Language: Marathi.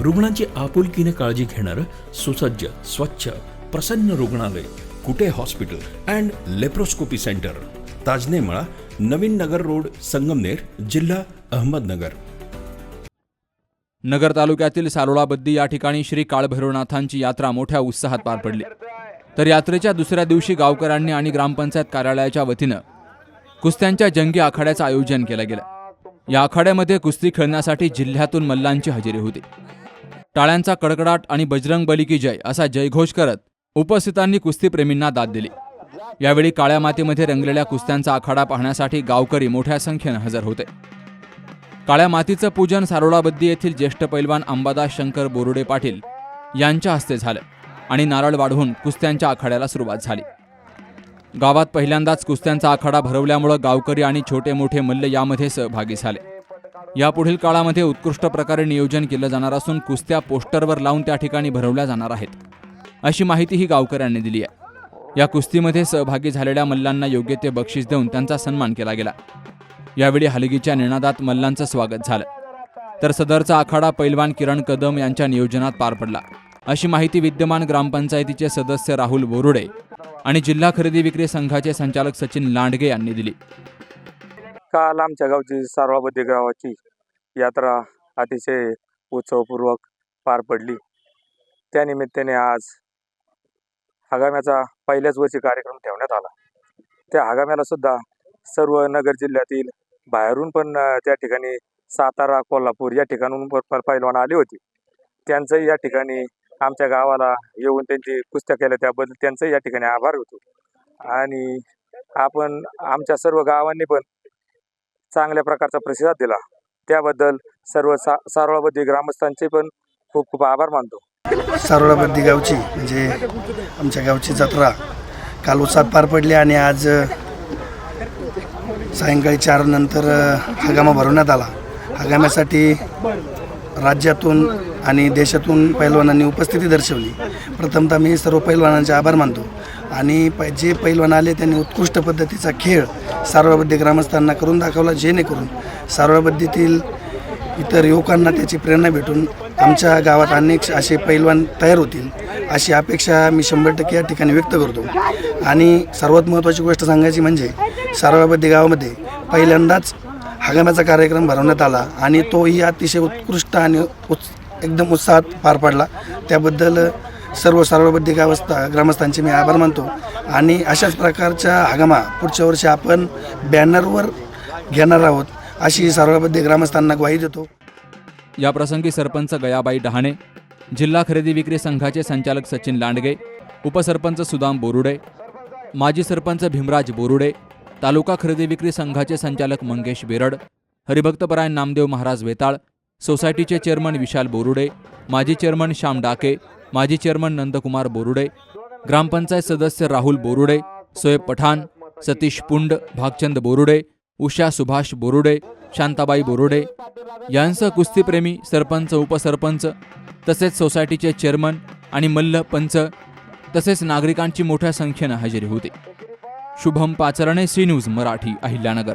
रुग्णांची आपुलकीने काळजी घेणारं सुसज्ज स्वच्छ प्रसन्न रुग्णालय Kute hospital and laparoscopy centre. Tajnemala Navin Nagar road Sangamner जिल्हा अहमदनगर. नगर तालुक्यातील सारोळाबद्दी या ठिकाणी श्री काळभैरवनाथांची यात्रा मोठ्या उत्साहात पार पडली. तर यात्रेच्या दुसऱ्या दिवशी गावकऱ्यांनी आणि ग्रामपंचायत कार्यालयाच्या वतीनं कुस्त्यांच्या जंगी आखाड्याचं आयोजन केलं गेलं. या आखाड्यामध्ये कुस्ती खेळण्यासाठी जिल्ह्यातून मल्लांची हजेरी होती. टाळ्यांचा कडकडाट आणि बजरंग बली की जय असा जयघोष करत उपस्थितांनी कुस्तीप्रेमींना दाद दिली. यावेळी काळ्या मातीमध्ये रंगलेल्या कुस्त्यांचा आखाडा पाहण्यासाठी गावकरी मोठ्या संख्येनं हजर होते. काळ्या मातीचं पूजन सारोळाबद्दी येथील ज्येष्ठ पैलवान अंबादास शंकर बोरुडे पाटील यांच्या हस्ते झालं आणि नारळ वाढवून कुस्त्यांच्या आखाड्याला सुरुवात झाली. गावात पहिल्यांदाच कुस्त्यांचा आखाडा भरवल्यामुळं गावकरी आणि छोटे मोठे मल्ल यामध्ये सहभागी झाले. यापुढील काळामध्ये उत्कृष्ट प्रकारे नियोजन केलं जाणार असून कुस्त्या पोस्टरवर लावून त्या ठिकाणी भरवल्या जाणार आहेत. अशी माहितीही गावकऱ्यांनी दिली आहे. या कुस्तीमध्ये सहभागी झालेल्या मल्लांना योग्य ते बक्षीस देऊन त्यांचा सन्मान केला गेला. यावेळी हलगीच्या निनादात मल्लांचं स्वागत झालं. तर सदरचा आखाडा पैलवान किरण कदम यांच्या नियोजनात पार पडला. अशी माहिती विद्यमान ग्रामपंचायतीचे सदस्य राहुल बोरुडे आणि जिल्हा खरेदी विक्री संघाचे संचालक सचिन लांडगे यांनी दिली. काल आमच्या गावची सारवाबद्दी गावाची यात्रा अतिशय उत्सवपूर्वक पार पडली. त्यानिमित्ताने आज हगाम्याचा पहिल्याच वर्षी कार्यक्रम ठेवण्यात आला. त्या हगाम्याला सुद्धा सर्व नगर जिल्ह्यातील बाहेरून पण त्या ठिकाणी सातारा कोल्हापूर या ठिकाणून प- प- पैलवान आले त्यांचंही या ठिकाणी आमच्या गावाला येऊन त्यांची पुस्तक केल्या त्याबद्दल त्यांचंही या ठिकाणी आभार होतो. आणि आपण आमच्या सर्व गावांनी पण चांगल्या प्रकारचा प्रतिसाद दिला. त्याबद्दल सर्व सा सारोळाबद्दी ग्रामस्थांचे पण खूप खूप आभार मानतो. सारोळाबद्दी गावची म्हणजे आमच्या गावची जत्रा काल उत्साहात पार पडली आणि आज सायंकाळी चार नंतर हगामा भरवण्यात आला. हगाम्यासाठी राज्यातून आणि देशातून पैलवानांनी उपस्थिती दर्शवली. प्रथमतः मी सर्व पैलवानांचे आभार मानतो. आणि प जे पैलवान आले त्यांनी उत्कृष्ट पद्धतीचा खेळ सारोळाबद्दी ग्रामस्थांना करून दाखवला जेणेकरून सारोळाबद्दीतील इतर युवकांना त्याची प्रेरणा भेटून आमच्या गावात अनेक असे पैलवान तयार होतील अशी अपेक्षा मी शंभर टक्के या ठिकाणी व्यक्त करतो. आणि सर्वात महत्त्वाची गोष्ट सांगायची म्हणजे सार्वबद्धी गावामध्ये पहिल्यांदाच हगाम्याचा कार्यक्रम भरवण्यात आला आणि तोही अतिशय उत्कृष्ट आणि उत्स एकदम उत्साहात पार पडला. त्याबद्दल सर्व सार्वबद्धी अवस्था ग्रामस्थांचे मी आभार मानतो. आणि अशाच प्रकारच्या आगामा पुढच्या वर्षी आपण बॅनरवर घेणार आहोत अशी सार्वबद्धी ग्रामस्थांना ग्वाही देतो. याप्रसंगी सरपंच गयाबाई डहाणे जिल्हा खरेदी विक्री संघाचे संचालक सचिन लांडगे उपसरपंच सुदाम बोरुडे माजी सरपंच भीमराज बोरुडे तालुका खरेदी विक्री संघाचे संचालक मंगेश बेरड हरिभक्तपरायण नामदेव महाराज वेताळ सोसायटीचे चेअरमन विशाल बोरुडे माजी चेअरमन श्याम डाके माजी चेअरमन नंदकुमार बोरुडे ग्रामपंचायत सदस्य राहुल बोरुडे सोएब पठाण सतीश पुंड भागचंद बोरुडे उषा सुभाष बोरुडे शांताबाई बोरुडे यांसह कुस्तीप्रेमी सरपंच उपसरपंच तसेच सोसायटीचे चेअरमन आणि मल्ल पंच तसेच नागरिकांची मोठ्या संख्येनं हजेरी होती. Shubham Pacharne C news Marathi Ahilyanagar.